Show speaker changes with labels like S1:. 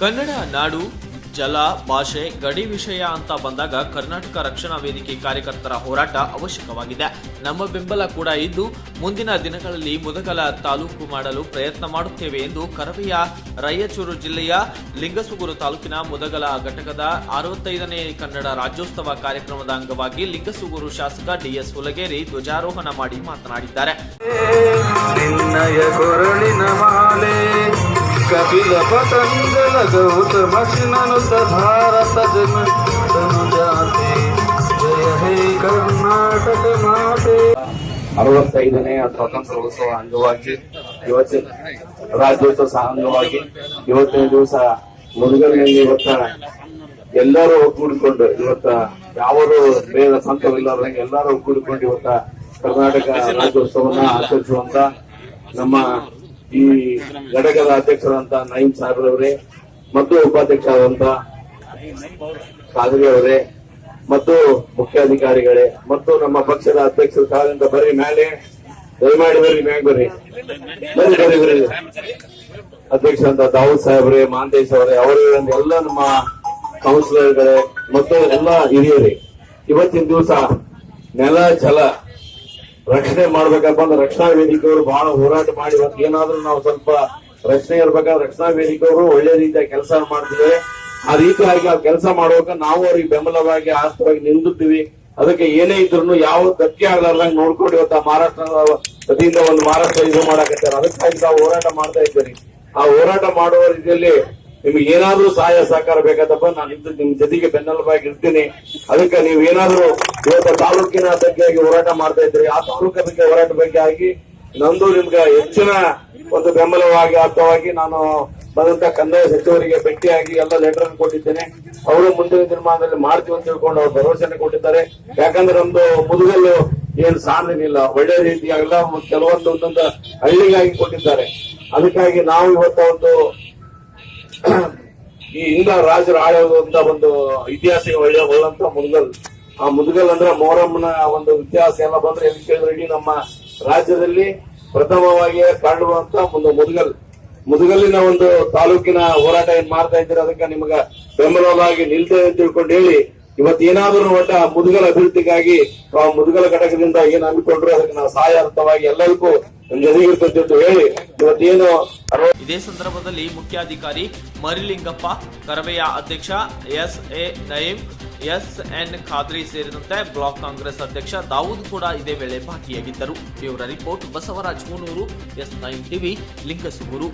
S1: ಕನ್ನಡ, ನಾಡು, ಜಲ, ಭಾಷೆ, ಗಡಿ ವಿಷಯ ಅಂತ ಬಂದಾಗ ಕರ್ನಾಟಕ ರಕ್ಷಣಾ ವೇದಿಕೆ ಕಾರ್ಯಕರ್ತರ ಹೋರಾಟ ಅವಶ್ಯಕವಾಗಿದೆ. ನಮ್ಮ ಬೆಂಬಲ ಕೂಡ ಇದ್ದು, ಮುಂದಿನ ದಿನಗಳಲ್ಲಿ ಮುದಗಲ ತಾಲೂಕು ಮಾಡಲು ಪ್ರಯತ್ನ ಮಾಡುತ್ತೇವೆ ಎಂದು ಕರವೆಯ ರಾಯಚೂರು ಜಿಲ್ಲೆಯ ಲಿಂಗಸುಗೂರು ತಾಲೂಕಿನ ಮುದಗಲ ಘಟಕದ ಅರವತ್ತೈದನೇ ಕನ್ನಡ ರಾಜ್ಯೋತ್ಸವ ಕಾರ್ಯಕ್ರಮದ ಅಂಗವಾಗಿ ಲಿಂಗಸುಗೂರು ಶಾಸಕ ಡಿಎಸ್ ಹುಲಗೇರಿ ಧ್ವಜಾರೋಹಣ ಮಾಡಿ ಮಾತನಾಡಿದ್ದಾರೆ.
S2: ಮಾಲೆ ಕಪಿಲ ಪತಂಜಲ ಗೌತಮ ಶಿನನುತ ಭಾರತ ಜನ ಜಾತೆ ಜಯ ಹೇ ಕರ್ನಾಟಕ ಮಾತೆ
S3: ಸ್ವಾತಂತ್ರ್ಯೋತ್ಸವ ಅಂಗವಾಗಿ ಇವತ್ತಿನ ರಾಜ್ಯೋತ್ಸವ ಅಂಗವಾಗಿ ಇವತ್ತಿನ ದಿವಸ ಮುದುಗರಿನಲ್ಲಿ ಇವತ್ತ ಎಲ್ಲರೂ ಒಗ್ಗೂಡಿಕೊಂಡು ಇವತ್ತ ಯಾವರು ಬೇರೆ ಸಂತವಿಲ್ಲದಂಗೆ ಎಲ್ಲರೂ ಒಗ್ಗೂಡಿಕೊಂಡು ಇವತ್ತ ಕರ್ನಾಟಕ ರಾಜ್ಯೋತ್ಸವನ್ನ ಆಚರಿಸುವಂತ ನಮ್ಮ ಈ ಘಟಕದ ಅಧ್ಯಕ್ಷರಾದಂತ ನಯೀಂ ಸಾಹೇಬ್ರವರೇ, ಮತ್ತು ಉಪಾಧ್ಯಕ್ಷರಾದಂತ ಖಾದ್ರಿ ಅವರೇ ಮತ್ತು ಮುಖ್ಯಾಧಿಕಾರಿಗಳೇ, ಮತ್ತು ನಮ್ಮ ಪಕ್ಷದ ಅಧ್ಯಕ್ಷರು ಕಾಲದಿಂದ ಬರೀ ಮೇಲೆ ದಯಮಾಡಿ ಬರ್ರಿ ಮ್ಯಾಗ ಬರ್ರಿ. ಬರ್ರಿ ಬರ್ರಿ ಬರ್ರಿ. ಅಧ್ಯಕ್ಷ ಅಂತ ದಾವೂದ್ ಸಾಹೇಬ್ರೆ, ಮಾಂತೇಶ್ ಅವರೇ ಅವರೇ ಎಲ್ಲ ನಮ್ಮ ಕೌನ್ಸಿಲರ್ಗಳೇ ಮತ್ತು ಎಲ್ಲ ಹಿರಿಯರೇ. ಇವತ್ತಿನ ದಿವಸ ನೆಲ ಜಲ ರಕ್ಷಣೆ ಮಾಡ್ಬೇಕಪ್ಪ ಅಂದ್ರೆ ರಕ್ಷಣಾ ವೇದಿಕೆಯವರು ಬಹಳ ಹೋರಾಟ ಮಾಡಿ ಏನಾದ್ರೂ ನಾವು ಸ್ವಲ್ಪ ರಕ್ಷಣೆ ಇರ್ಬೇಕಾದ್ರೆ ರಕ್ಷಣಾ ವೇದಿಕೆಯವರು ಒಳ್ಳೆ ರೀತಿಯ ಕೆಲಸ ಮಾಡ್ತಿದ್ದಾರೆ ಆ ರೀತಿಯಾಗಿ ಆ ಕೆಲಸ ಮಾಡುವಾಗ ನಾವು ಅವ್ರಿಗೆ ಬೆಂಬಲವಾಗಿ ಆಸ್ತವಾಗಿ ನಿಂದಿರ್ತೀವಿ. ಅದಕ್ಕೆ ಏನೇ ಇದ್ರು ಯಾವ ಧಕ್ಕೆ ಆಗ್ಲಾರ್ದಂಗ್ ನೋಡ್ಕೊಂಡು ಇವತ್ತು ಆ ಮಹಾರಾಷ್ಟ್ರದ ವತಿಯಿಂದ ಒಂದು ಮಹಾರಾಷ್ಟ್ರ ಇದು ಮಾಡಕತ್ತಾರೆ. ಅದಕ್ಕಾಗಿ ನಾವು ಹೋರಾಟ ಮಾಡ್ತಾ ಇದ್ದೀರಿ. ಆ ಹೋರಾಟ ಮಾಡುವ ರೀತಿಯಲ್ಲಿ ನಿಮ್ಗೆ ಏನಾದ್ರೂ ಸಹಾಯ ಸಹಕಾರ ಬೇಕಾದಪ್ಪ. ನಾನು ನಿಮ್ ಜೊತೆಗೆ ಬೆನ್ನೆಲುಬಾಗಿ ಇರ್ತೀನಿ. ಅದಕ್ಕೆ ನೀವು ಏನಾದ್ರೂ ಇವತ್ತು ತಾಲೂಕಿನ ಬಗ್ಗೆಯಾಗಿ ಹೋರಾಟ ಮಾಡ್ತಾ ಇದ್ರಿ ಆ ತಾಲೂಕಿನ ಬಗ್ಗೆ ಹೋರಾಟ ಬಗ್ಗೆ ಆಗಿ ನಂದು ನಿಮ್ಗೆ ಹೆಚ್ಚಿನ ಒಂದು ಬೆಂಬಲವಾಗಿ ಅರ್ಥವಾಗಿ ನಾನು ಬಂದಂತ ಕಂದಾಯ ಸಚಿವರಿಗೆ ಭೇಟಿಯಾಗಿ ಎಲ್ಲ ಲೆಟರ್ ಕೊಟ್ಟಿದ್ದೇನೆ. ಅವರು ಮುಂದಿನ ದಿನಮಾನದಲ್ಲಿ ಮಾಡ್ತೀವಿ ಅಂತ ತಿಳ್ಕೊಂಡು ಅವ್ರು ಭರವಸೆಯನ್ನು ಕೊಟ್ಟಿದ್ದಾರೆ. ಯಾಕಂದ್ರೆ ನಮ್ದು ಮುದುಗಲ್ಲು ಏನ್ ಸಾಧನಿಲ್ಲ ಒಳ್ಳೆ ರೀತಿಯಾಗಲ್ಲ. ಕೆಲವೊಂದು ಒಂದೊಂದು ಹಳ್ಳಿಗಾಗಿ ಕೊಟ್ಟಿದ್ದಾರೆ. ಅದಕ್ಕಾಗಿ ನಾವು ಇವತ್ತ ಒಂದು ಈ ಹಿಂದ ರಾಜರು ಆಳುವಂತ ಒಂದು ಇತಿಹಾಸ ಒಳ್ಳೆ ಒಳ್ಳಂತ ಮುದ್ಗಲ್. ಆ ಮುದ್ಗಲ್ ಅಂದ್ರೆ ಮೊಹರಮ್ನ ಒಂದು ಇತಿಹಾಸ ಎಲ್ಲ ಬಂದ್ರೆ ಎಲ್ಲಿ ಕೇಳಿದ್ರೆ ಇಡೀ ನಮ್ಮ ರಾಜ್ಯದಲ್ಲಿ ಪ್ರಥಮವಾಗಿ ಕಾಣುವಂತ ಒಂದು ಮುದ್ಗಲ್. ಮುದುಗಲ್ಲಿನ ಒಂದು ತಾಲೂಕಿನ ಹೋರಾಟ ಏನ್ ಮಾಡ್ತಾ ಇದ್ದೀರ ಅದಕ್ಕೆ ನಿಮಗೆ ಬೆಂಬಲವಾಗಿ ನಿಲ್ತೇವೆ ಅಂತ ತಿಳ್ಕೊಂಡು ಹೇಳಿ, ಇವತ್ತು ಏನಾದ್ರೂ ಒಟ್ಟ ಮುದುಗಲ ಅಭಿವೃದ್ಧಿಗಾಗಿ ಆ ಮುದುಗಲ ಘಟಕದಿಂದ ಏನ್ ಅಂದ್ಕೊಂಡ್ರು ಅದಕ್ಕೆ ನಾವು ಸಹಾಯಾರ್ಥವಾಗಿ ಎಲ್ಲರಿಗೂ ನಿಮ್ ಜೊತೆಗಿರ್ತಂತ ಅಂತ ಹೇಳಿ, ಇವತ್ತೇನು
S1: ಇದೇ ಸಂದರ್ಭದಲ್ಲಿ ಮುಖ್ಯಾಧಿಕಾರಿ ಮರಿಲಿಂಗಪ್ಪ ಕರವೆಯ ಅಧ್ಯಕ್ಷ S A Nayeem S N Khadri ಸೇರಿದಂತೆ ಬ್ಲಾಕ್ ಕಾಂಗ್ರೆಸ್ ಅಧ್ಯಕ್ಷ ದಾವೂದ್ ಕೂಡ ಇದೇ ವೇಳೆ ಭಾಗಿಯಾಗಿದ್ದರು. ಇವರ report Basavaraj Hunur S nine TV, Lingasugur.